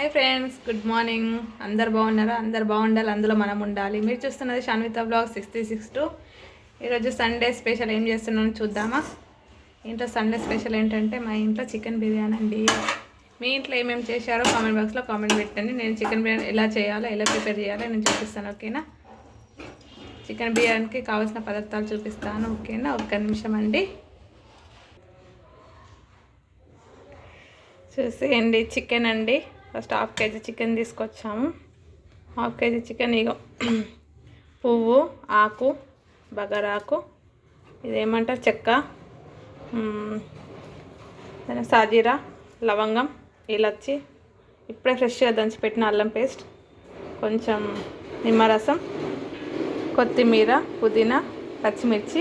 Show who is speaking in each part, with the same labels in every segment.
Speaker 1: Hi friends good morning. అందరు బాగున్నారా? అందరు బాగుండాలి అందులో మనం ఉండాలి. మీరు చూస్తున్నది Shanvitha blog sixty six two. ఈరోజు సండే స్పెషల్ ఏం చేస్తున్నాను చూద్దామా? ఇంట్లో సండే స్పెషల్ ఏంటంటే మా ఇంట్లో చికెన్ బిర్యానీ అండి. మీ ఇంట్లో ఏమేమి చేశారో కామెంట్ బాక్స్లో కామెంట్ పెట్టండి. నేను చికెన్ బిర్యానీ ఎలా చేయాలో ఎలా ప్రిపేర్ చేయాలో నేను చూపిస్తాను ఓకేనా? చికెన్ బిర్యానీకి కావాల్సిన పదార్థాలు చూపిస్తాను ఓకేనా? ఒక్క నిమిషం అండి. చూసేయండి చికెన్ అండి. ఫస్ట్ హాఫ్ కేజీ చికెన్ తీసుకొచ్చాము. హాఫ్ కేజీ చికెన్ ఇగో పువ్వు ఆకు బగరాకు ఇదేమంటారు చెక్క దాని సాజీరా లవంగం ఇలచ్చి ఇప్పుడే ఫ్రెష్గా దంచి పెట్టిన అల్లం పేస్ట్ కొంచెం నిమ్మరసం కొత్తిమీర పుదీనా పచ్చిమిర్చి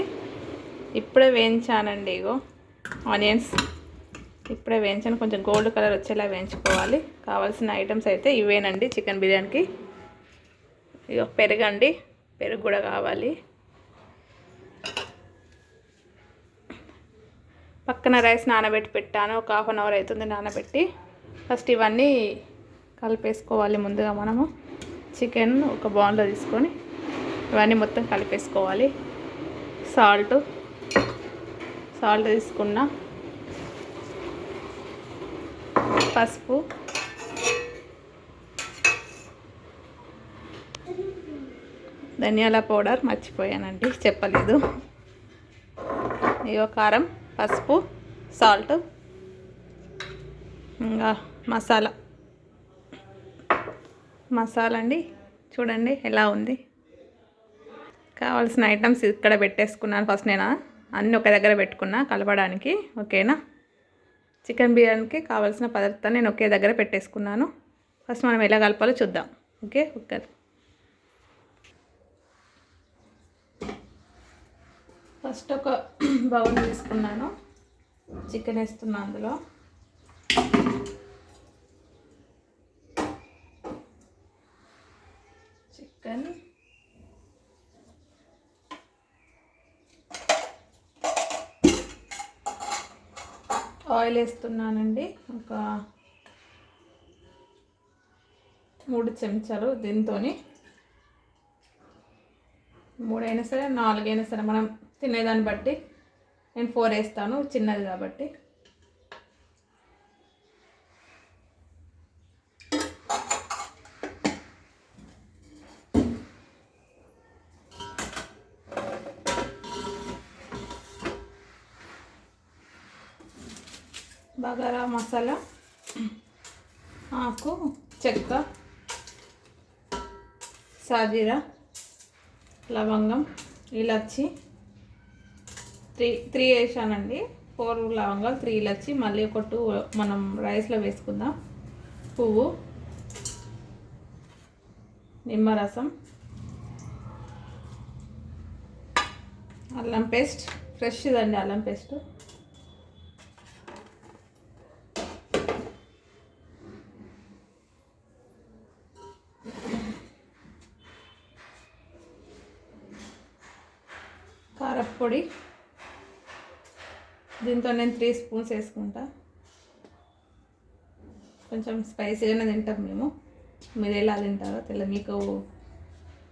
Speaker 1: ఇప్పుడే వేయించానండి ఇగో ఆనియన్స్. ఇప్పుడే వేయించాను. కొంచెం గోల్డ్ కలర్ వచ్చేలా వేయించుకోవాలి. కావాల్సిన ఐటమ్స్ అయితే ఇవేనండి చికెన్ బిర్యానీకి. ఇక పెరగండి. పెరుగు కూడా కావాలి. పక్కన రైస్ నానబెట్టి పెట్టాను. ఒక హాఫ్ అన్ అవర్ అవుతుంది నానబెట్టి. ఫస్ట్ ఇవన్నీ కలిపేసుకోవాలి ముందుగా మనము. చికెన్ ఒక బౌన్లో తీసుకొని ఇవన్నీ మొత్తం కలిపేసుకోవాలి. సాల్ట్ సాల్ట్ తీసుకున్నా పసుపు. ధనియాల పౌడర్ మర్చిపోయానండి చెప్పలేదు. ఇగో కారం పసుపు సాల్ట్ ఇంకా మసాలా. మసాలా అండి చూడండి ఎలా ఉంది. కావాల్సిన ఐటమ్స్ ఇక్కడ పెట్టేసుకున్నాను ఫస్ట్ నేను? అన్నీ ఒక దగ్గర పెట్టుకున్నా కలపడానికి ఓకేనా? చికెన్ బిర్యానీకి కావాల్సిన పదార్థాన్ని నేను ఒకే దగ్గర పెట్టేసుకున్నాను. ఫస్ట్ మనం ఎలా కలపాలో చూద్దాం. ఓకే? కుక్కర్ ఫస్ట్ ఒక బౌల్ తీసుకున్నాను. చికెన్ వేస్తున్నా అందులో చికెన్ ఆయిల్ వేస్తున్నానండి. ఒక మూడు చెంచాలు దీంతో మూడైనా సరే నాలుగైనా సరే మనం తినేదాన్ని బట్టి నేను ఫోర్ వేస్తాను చిన్నది కాబట్టి. బగారా మసాలా ఆకు చెక్క సాజీరా లవంగం ఇలచ్చి త్రీ త్రీ వేసానండి. ఫోర్ లవంగాలు త్రీ ఇలచ్చి మళ్ళీ ఒక టూ మనం రైస్లో వేసుకుందాం. పువ్వు నిమ్మరసం అల్లం పేస్ట్ ఫ్రెష్దండి అల్లం పేస్ట్. కారప్పొడి దీంతో నేను త్రీ స్పూన్స్ వేసుకుంటా. కొంచెం స్పైసీగానే తింటాం మేము. మీరు ఎలా తింటారో తెల్ల మీకు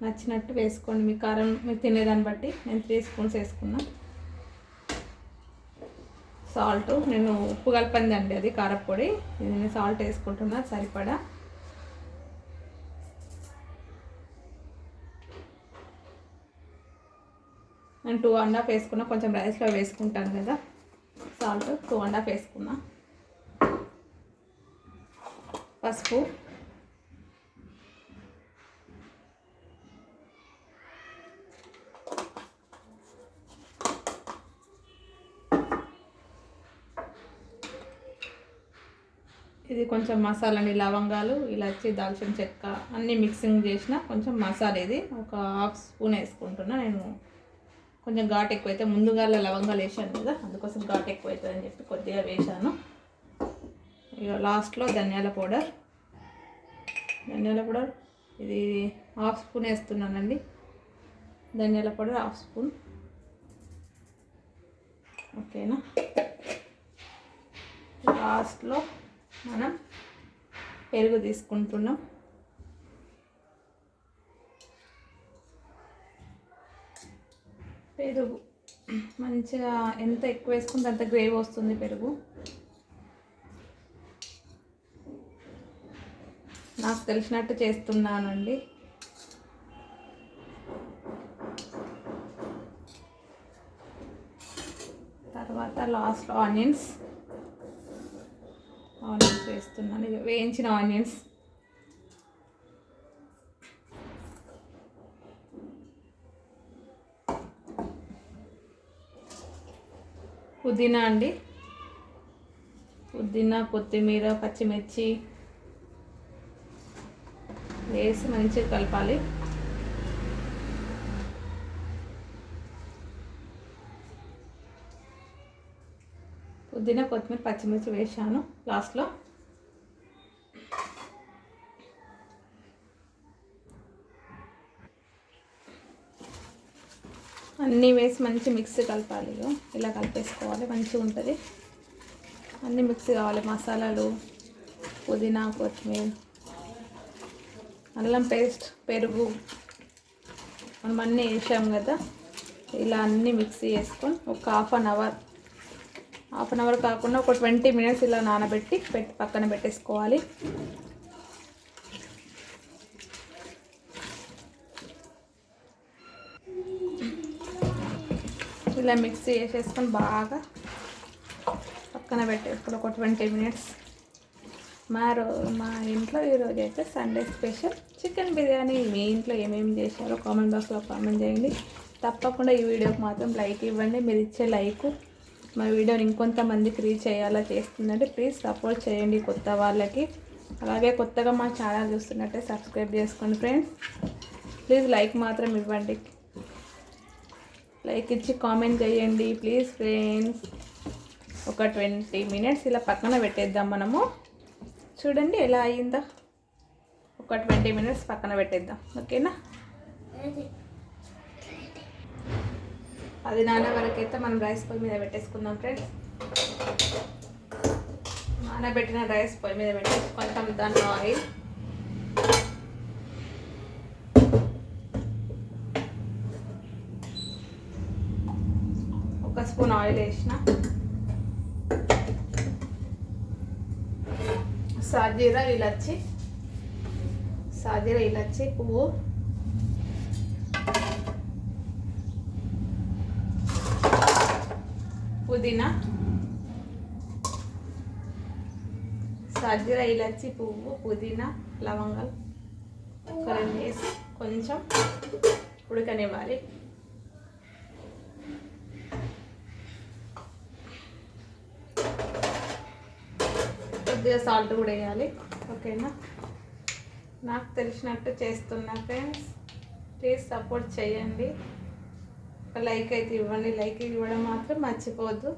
Speaker 1: నచ్చినట్టు వేసుకోండి. మీ కారం మీరు తినేదాన్ని బట్టి నేను త్రీ స్పూన్స్ వేసుకున్నా. సాల్ట్. నేను ఉప్పు కలిపిందండి అది కారపొడి. నేను సాల్ట్ వేసుకుంటున్నా. సరిపడా. నేను టూ అండ్ హాఫ్ వేసుకున్నా కొంచెం రైస్లో వేసుకుంటాను కదా. సాల్ట్ టూ అండ్ హాఫ్ వేసుకున్నా. పసుపు. ఇది కొంచెం మసాలాని లవంగాలు ఇలాచి దాల్చిన చెక్క అన్నీ మిక్సింగ్ చేసిన కొంచెం మసాలా ఇది ఒక హాఫ్ స్పూన్ వేసుకుంటున్నా నేను. కొంచెం ఘాట్ ఎక్కువైతే ముందుగా లవంగాలు వేసాను కదా అందుకోసం ఘాట్ ఎక్కువ అని చెప్పి కొద్దిగా వేసాను ఇక లాస్ట్లో ధనియాల పౌడర్. ధనియాల పౌడర్ ఇది హాఫ్ స్పూన్ వేస్తున్నానండి. ధనియాల పౌడర్ హాఫ్ స్పూన్. ఓకేనా? లాస్ట్లో మనం పెరుగు తీసుకుంటున్నాం. పెరుగు. మంచిగా ఎంత ఎక్కువ వేసుకుంటే అంత గ్రేవీ వస్తుంది పెరుగు. నాకు తెలిసినట్టు చేస్తున్నానండి. తర్వాత లాస్ట్లో ఆనియన్స్. ఆనియన్స్ వేస్తున్నాను. వేయించిన ఆనియన్స్. పుదీనా అండి. పుదీనా కొత్తిమీర పచ్చిమిర్చి వేసి మంచిగా కలపాలి. పుదీనా కొత్తిమీర పచ్చిమిర్చి వేసాను లాస్ట్లో అన్నీ వేసి మంచి మిక్స్ కలపాలి ఇలా కలిపేసుకోవాలి మంచిగా ఉంటుంది. అన్నీ మిక్స్ కావాలి మసాలాలు పుదీనా కొత్తిమీర అల్లం పేస్ట్ పెరుగు. మనం అన్నీ వేసాం కదా. ఇలా అన్నీ మిక్స్ చేసుకొని ఒక half an hour half an hour కాకుండా ఒక ట్వంటీ మినిట్స్ ఇలా నానబెట్టి పెట్టి పక్కన పెట్టేసుకోవాలి. ఇలా మిక్స్ చేసేసుకొని బాగా పక్కన పెట్టేసుకొని ఒక ట్వంటీ మినిట్స్. మా రో మా ఇంట్లో ఈరోజు అయితే సండే స్పెషల్ చికెన్ బిర్యానీ. మీ ఇంట్లో ఏమేమి చేశారో కామెంట్ బాక్స్లో కామెంట్ చేయండి. తప్పకుండా ఈ వీడియోకి మాత్రం లైక్ ఇవ్వండి. మీరు ఇచ్చే లైక్ మా వీడియోని ఇంకొంతమందికి రీచ్ అయ్యేలా చేస్తుందంటే ప్లీజ్ సపోర్ట్ చేయండి కొత్త వాళ్ళకి. అలాగే కొత్తగా మా ఛానల్ చూస్తున్నట్టే సబ్స్క్రైబ్ చేసుకోండి ఫ్రెండ్స్. ప్లీజ్ లైక్ మాత్రం ఇవ్వండి. లైక్ ఇచ్చి కామెంట్ చేయండి. Please friends. ఒక ట్వంటీ మినిట్స్ ఇలా పక్కన పెట్టేద్దాం మనము. చూడండి ఎలా అయ్యిందో ఒక ట్వంటీ మినిట్స్ పక్కన పెట్టేద్దాం. ఓకేనా? అది నాన్న వరకు అయితే మనం రైస్ పొయ్యి మీద పెట్టేసుకుందాం ఫ్రెండ్స్. నానబెట్టిన రైస్ పొయ్యి మీద పెట్టేసి కొంచెం దాంట్లో ఆయిల్ ఒక స్పూన్ ఆయిల్ వేసిన. సాజీర ఇలాచి. సాజీర ఇలాచి పువ్వు. పుదీనా. సాజీర ఇలాచి పువ్వు పుదీనా లవంగాలు. ఒక వేసి కొంచెం ఉడకనివ్వాలి. కొద్దిగా సాల్ట్ కూడా వేయాలి. ఓకేనా? నాకు తెలిసినట్టు చేస్తున్నా ఫ్రెండ్స్. ప్లీజ్ సపోర్ట్ చేయండి. లైక్ అయితే ఇవ్వండి. లైక్ ఇవ్వడం మాత్రం మర్చిపోవద్దు.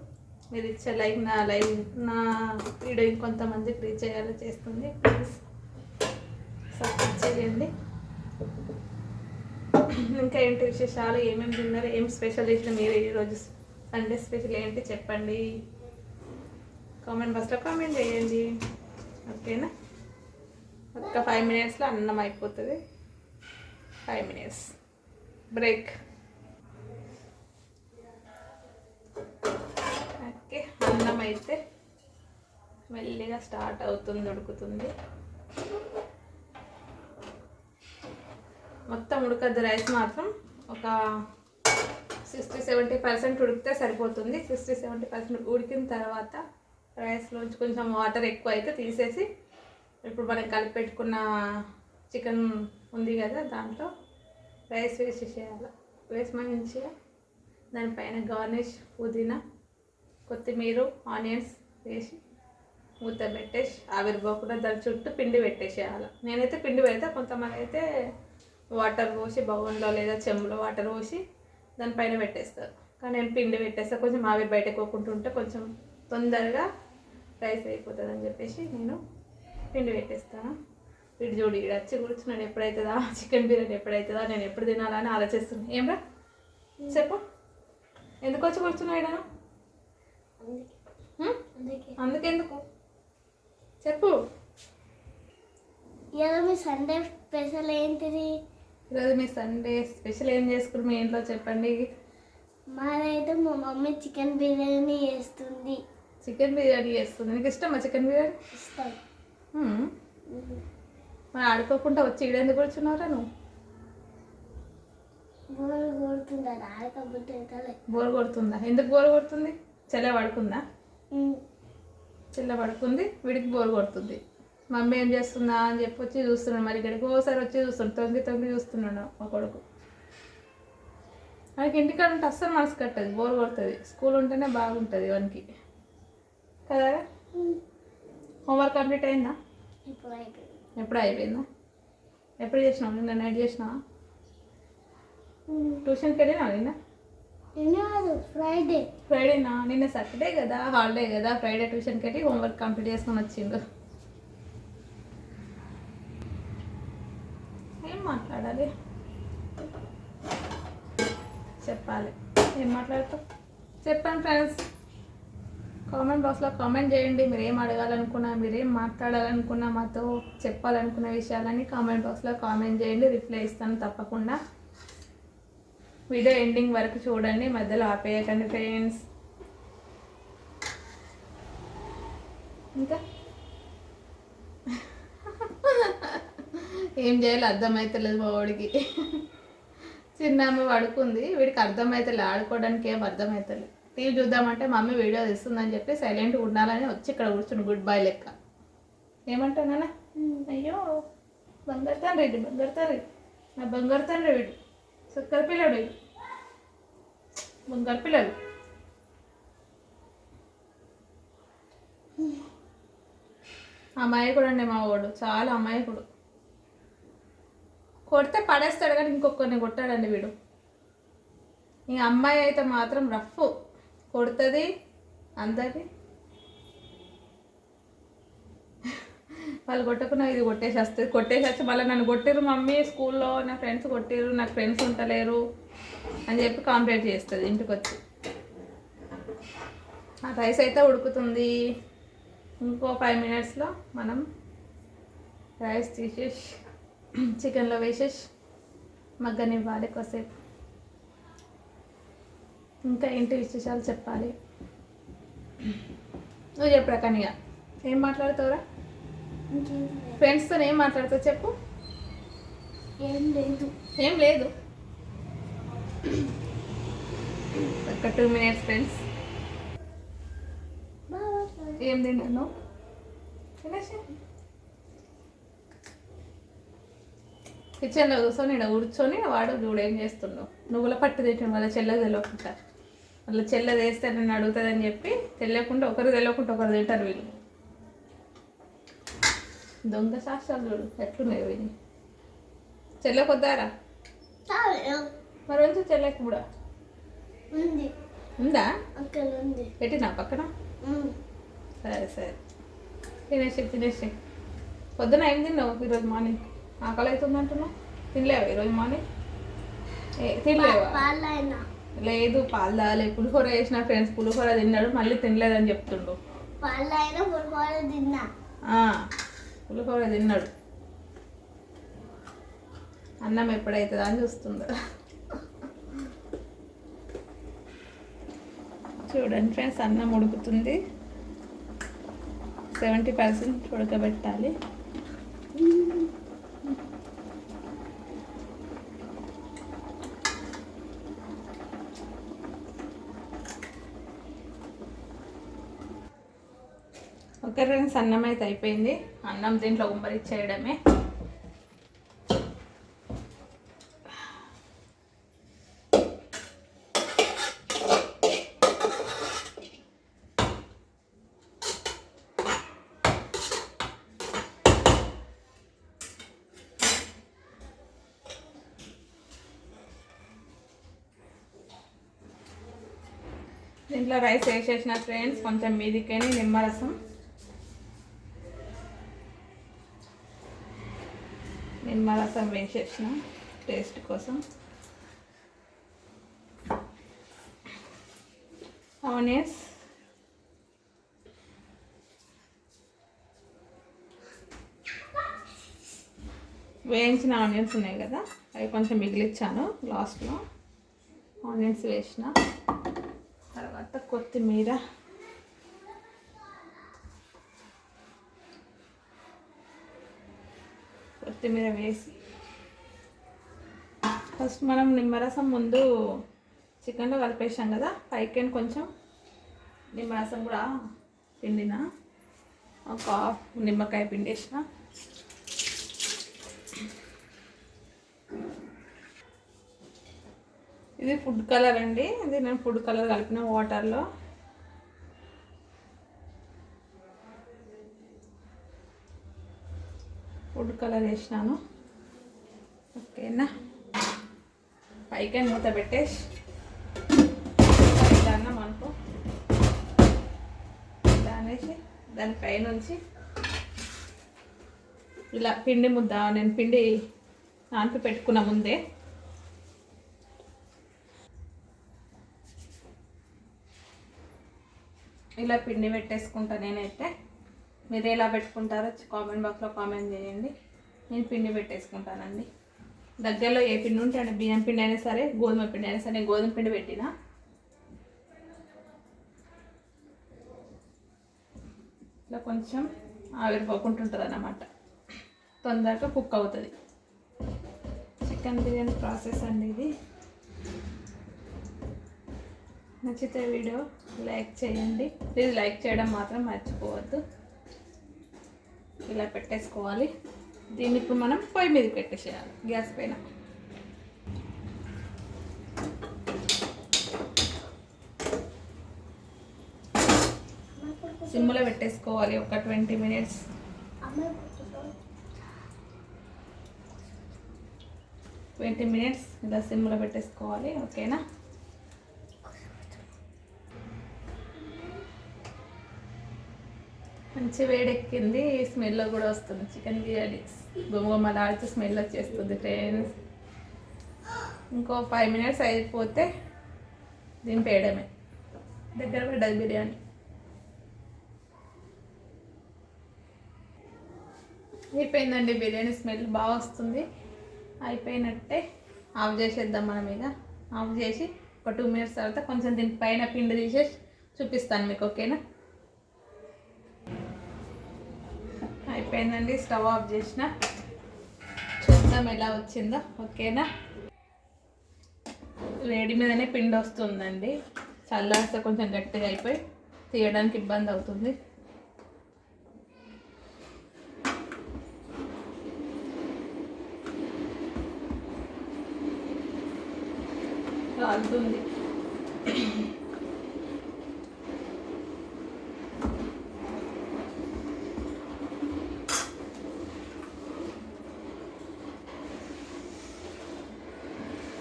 Speaker 1: మీరు ఇచ్చే లైక్ నా లైక్ నా వీడియో ఇంకొంతమందికి రీచ్ అయ్యేలా చేస్తుంది. ప్లీజ్ సపోర్ట్ చేయండి. ఇంకా ఏంటి విశేషాలు? ఏమేమి తిన్నారు? ఏం స్పెషల్ చేసిన మీరు ఈరోజు సండే స్పెషల్ ఏంటి? చెప్పండి. కామెంట్ బాక్స్లో కామెంట్ చేయండి. ఓకేనా? ఒక్క ఫైవ్ మినిట్స్లో అన్నం అయిపోతుంది. ఫైవ్ మినిట్స్ బ్రేక్ ఓకే అన్నం అయితే మెల్లిగా స్టార్ట్ అవుతుంది ఉడుకుతుంది. మొత్తం ఉడకద్దు రైస్ మాత్రం. ఒక సిక్స్టీ సెవెంటీ పర్సెంట్ ఉడికితే సరిపోతుంది. సిక్స్టీ సెవెంటీ పర్సెంట్ ఉడికిన తర్వాత రైస్లోంచి కొంచెం వాటర్ ఎక్కువ అయితే తీసేసి ఇప్పుడు మనం కలిపి పెట్టుకున్న చికెన్ ఉంది కదా దాంట్లో రైస్ వేసేసేయాలి వేసి మంచిగా దానిపైన గార్నిష్ పుదీనా కొత్తిమీర ఆనియన్స్ వేసి మూత పెట్టేసి ఆవిరిపోకుండా దాని చుట్టూ పిండి పెట్టేసేయాలి. నేనైతే పిండి పెడతా కొంతమంది అయితే వాటర్ పోసి బౌన్లో లేదా చెంబులో వాటర్ పోసి దానిపైన పెట్టేస్తారు. కానీ నేను పిండి పెట్టేస్తా కొంచెం ఆవిరి బయటకు పోకుండా కొంచెం తొందరగా రైస్ అయిపోతుంది అని చెప్పేసి నేను పిండి పెట్టేస్తాను. వీడు చూడు ఈడు వచ్చి కూర్చున్నాడు ఎప్పుడైతుందా? చికెన్ బిర్యానీ ఎప్పుడైతుందా? నేను ఎప్పుడు తినాలని ఆలోచిస్తున్నాను ఏమ్రా చెప్పు. ఎందుకు వచ్చి? హ్మ్? అందుకెందుకు? చెప్పు.
Speaker 2: ఇవాళ మీ సండే స్పెషల్ ఏంటిది?
Speaker 1: ఈరోజు మీ సండే స్పెషల్ ఏం చేసుకుని మీ ఇంట్లో చెప్పండి.
Speaker 2: మాదైతే మా మమ్మీ చికెన్ బిర్యానీ చేస్తుంది.
Speaker 1: చికెన్ బిర్యానీ చేస్తుంది. నీకు ఇష్టమా చికెన్ బిర్యానీ?
Speaker 2: ఇష్టం.
Speaker 1: మరి ఆడుకోకుండా వచ్చి ఈడెందుకు కూర్చున్నావురా నువ్వు?
Speaker 2: బోర్
Speaker 1: కొడుతుందా? ఎందుకు బోర్ కొడుతుంది? చెల్లె పడుకుందా? చెల్లె పడుకుంది వీడికి బోర్ కొడుతుంది. మమ్మీ ఏం చేస్తుందా అని చెప్పి వచ్చి చూస్తున్నాడు. మరి ఇక్కడికి ఓసారి వచ్చి చూస్తున్నాడు. తొంగి తొంగి చూస్తున్నాడు మా కొడుకు. వాడికి ఇంటికాడ ఉంటే అస్సలు మనసు కట్టదు. బోర్ కొడుతుంది. స్కూల్ ఉంటేనే బాగుంటుంది వానికి. కదా హోంవర్క్ కంప్లీట్ అయిందా? ఎప్పుడు అయిపోయిందా? ఎప్పుడు చేసినావు? నిన్న నైట్ చేసినావా? ట్యూషన్కి వెళ్ళినా నిన్న?
Speaker 2: ఫ్రైడే
Speaker 1: ఫ్రైడేనా నిన్న సాటర్డే కదా హాలిడే కదా. ఫ్రైడే ట్యూషన్కి వెళ్ళి హోంవర్క్ కంప్లీట్ చేసుకొని వచ్చిండు ఏం మాట్లాడాలి? చెప్పాలి. ఏం మాట్లాడతావు? చెప్పండి ఫ్రెండ్స్. కామెంట్ బాక్స్లో కామెంట్ చేయండి. మీరు ఏం అడగాలనుకున్నా మీరేం మాట్లాడాలనుకున్నా మాతో చెప్పాలనుకున్న విషయాలన్నీ కామెంట్ బాక్స్లో కామెంట్ చేయండి. రిప్లై ఇస్తాను తప్పకుండా. వీడియో ఎండింగ్ వరకు చూడండి. మధ్యలో ఆపేయకండి ఫ్రెండ్స్ ఇంకా? ఏం చేయాలో అర్థమవుతలేదు మా వాడికి. చిన్న ఆమె పడుకుంది. వీడికి అర్థమవుతలే ఆడుకోవడానికి ఏం అర్థమవుతలేదు టీవీ చూద్దామంటే మమ్మీ వీడియో తీస్తుందని చెప్పి సైలెంట్గా ఉండాలని వచ్చి ఇక్కడ కూర్చుని గుడ్ బాయ్ లెక్క. ఏమంటావు నాన్న? అయ్యో బంగారు తండ్రి ఇది బంగారు తండ్రి నా బంగారు తండ్రి వీడు. సుక్కర పిల్లడు వీడు. బంగారు పిల్లలు అమాయకుడు అండి మా వాడు చాలా అమాయకుడు. కొడితే పడేస్తాడు కానీ ఇంకొకరిని కొట్టాడండి వీడు. ఈ అమ్మాయి అయితే మాత్రం రఫ్. కొడుతుంది అందరి వాళ్ళు కొట్టకుండా ఇది కొట్టేసి వస్తుంది కొట్టేసి వచ్చి మళ్ళీ నన్ను కొట్టిరు మమ్మీ స్కూల్లో నా ఫ్రెండ్స్ కొట్టిరు నాకు ఫ్రెండ్స్ ఉంటలేరు అని చెప్పి కాంప్లైంట్ చేస్తుంది ఇంటికి వచ్చి ఆ రైస్ అయితే ఉడుకుతుంది. ఇంకో ఫైవ్ మినిట్స్లో మనం రైస్ తీసేసి చికెన్లో వేసేసి మగ్గనివ్వాలి కొద్దిసేపు. ఇంకా ఏంటి విశేషాలు చెప్పాలి? నువ్వు చెప్పరా కనిగా ఏం మాట్లాడుతావురా. ఫ్రెండ్స్తో ఏం మాట్లాడతావు చెప్పు.
Speaker 2: ఏం లేదు.
Speaker 1: ఏం లేదు. ఒక టూ మినిట్స్ ఫ్రెండ్స్. ఏం తింటున్నావు? తినేసి. కిచెన్లో కూర్చొని ఇక్కడ కూర్చొని వాడు చూడు ఏం చేస్తున్నావు. నువ్వుల పట్టు తింటాను వాళ్ళ చెల్ల తెలియకుండా వాళ్ళ చెల్ల వేస్తే నన్ను అడుగుతుందని చెప్పి తెలియకుండా ఒకరు తెలియకుండా ఒకరు తింటారు వీళ్ళు. దొంగ శాస్త్రాలు చూడు ఎట్లున్నాయి వీళ్ళు. చెల్లె కొద్దారా?
Speaker 2: చాలు
Speaker 1: మరి వచ్చి చెల్లెకి కూడా?
Speaker 2: ఉంది.
Speaker 1: ఉందా? పెట్టినా పక్కన. సరే సరే. తినేసి తినేసి. పొద్దున ఏం తిన్నావు ఈరోజు మార్నింగ్? ఆకలి అవుతుంది అంటున్నావు తినలేవా ఈరోజు మార్నింగ్? తినలేవా? లేదు పాలు తాగలే. పులిహోర వేసిన ఫ్రెండ్స్ పులిహోర తిన్నాడు మళ్ళీ తినలేదని చెప్తుండు.
Speaker 2: పులిహోర తిన్నా.
Speaker 1: పులిహోర తిన్నాడు. అన్నం ఎప్పుడవుతుందా అని చూస్తుండు. చూడండి ఫ్రెండ్స్ అన్నం ఉడుకుతుంది. సెవెంటీ పర్సెంట్ ఉడకబెట్టాలి. ఓకే ఫ్రెండ్స్ అన్నం అయితే అయిపోయింది. అన్నం దీంట్లో ఉమ్మరిచ్చేయడమే దీంట్లో రైస్ వేసేసిన ఫ్రెండ్స్ కొంచెం మీదికైనా నిమ్మరసం. నిమ్మరసం వేసేసిన టేస్ట్ కోసం. ఆనియన్స్. వేయించిన ఆనియన్స్ ఉన్నాయి కదా అవి కొంచెం మిగిలిచ్చాను లాస్ట్లో. ఆనియన్స్ వేసిన. తర్వాత కొత్తిమీర. కొత్తిమీర వేసి. ఫస్ట్ మనం నిమ్మరసం ముందు చికెన్లో కలిపేసాం కదా పైకి కొంచెం నిమ్మరసం కూడా పిండిన ఒక హాఫ్ నిమ్మకాయ పిండేసిన. ఇది ఫుడ్ కలర్ అండి ఇది నేను ఫుడ్ కలర్ కలిపిన వాటర్లో. ఫుడ్ కలర్ వేసినాను ఓకేనా? పైకి మూత పెట్టేసి దాన్నం అనుకో. దానేసి అనేసి దాని పైనుంచి ఇలా పిండి ముద్ద నేను పిండి నాన్పి పెట్టుకున్న ముందే ఇలా పిండి పెట్టేసుకుంటా నేనైతే. మీరు ఎలా పెట్టుకుంటారో కామెంట్ బాక్స్లో కామెంట్ చేయండి. నేను పిండి పెట్టేసుకుంటానండి. దగ్గరలో ఏ పిండి ఉంటే అంటే బియ్యం పిండి అయినా సరే గోధుమ పిండి అయినా సరే నేను గోధుమ పిండి పెట్టిన. ఇట్లా కొంచెం ఆవిరిపోకుంటుంటుంది అన్నమాట తొందరగా కుక్ అవుతుంది. చికెన్ బిర్యానీ ప్రాసెస్ అండి ఇది. నచ్చితే వీడియో లైక్ చేయండి. ప్లీజ్ లైక్ చేయడం మాత్రం మర్చిపోవద్దు. ఇలా పెట్టేసుకోవాలి. దీన్ని ఇప్పుడు మనం పొయ్యి మీద పెట్టేసేయాలి గ్యాస్ పైన. సిమ్లో పెట్టేసుకోవాలి ఒక ట్వంటీ మినిట్స్. ట్వంటీ మినిట్స్ ఇలా సిమ్లో పెట్టేసుకోవాలి ఓకేనా? మంచి వేడెక్కింది స్మెల్ కూడా వస్తుంది. చికెన్ బిర్యానీ. గుమగుమలాడుతూ స్మెల్ వచ్చేస్తుంది ఫ్రెండ్స్ ఇంకో ఫైవ్ మినిట్స్ అయిపోతే దింపేయడమే దగ్గర పడ్డది బిర్యానీ. అయిపోయిందండి బిర్యానీ స్మెల్. బాగా వస్తుంది. అయిపోయినట్టే ఆఫ్ చేసేద్దాం మనం ఇక. ఆఫ్ చేసి ఒక టూ మినిట్స్ తర్వాత కొంచెం దీని పైన పిండి తీసేసి చూపిస్తాను మీకు ఓకేనా? అయిపోయిందండి స్టవ్ ఆఫ్ చేసిన. చూద్దాం ఎలా వచ్చిందో ఓకేనా? వేడి మీదనే పిండి వస్తుందండి. చల్లారిస్తే కొంచెం గట్టిగా అయిపోయి తీయడానికి ఇబ్బంది అవుతుంది. కాలుతుంది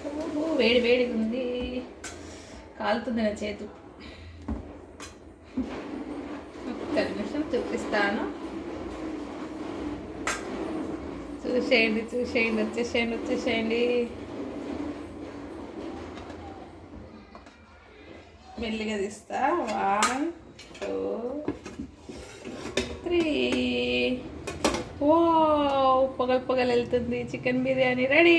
Speaker 1: ఓహో, వేడి వేడిగా ఉంది కాలుతుంది నా చేతు. ఒక్క నిమిషం చూపిస్తాను. చూసేయండి చూసేయండి వచ్చేసేయండి వచ్చేసేయండి. మెల్లిగా తీస్తా. One two three. ఓ పొగలు పొగలు వెళ్తుంది చికెన్ బిర్యానీ. రెడీ?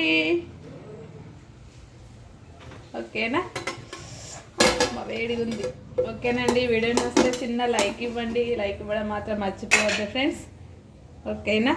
Speaker 1: ఓకేనా? వేడిగా ఉంది. ఓకేనండి వీడియో నచ్చితే చిన్న లైక్ ఇవ్వండి. లైక్ ఇవ్వడం మాత్రం మర్చిపోవద్దు ఫ్రెండ్స్. ఓకేనా?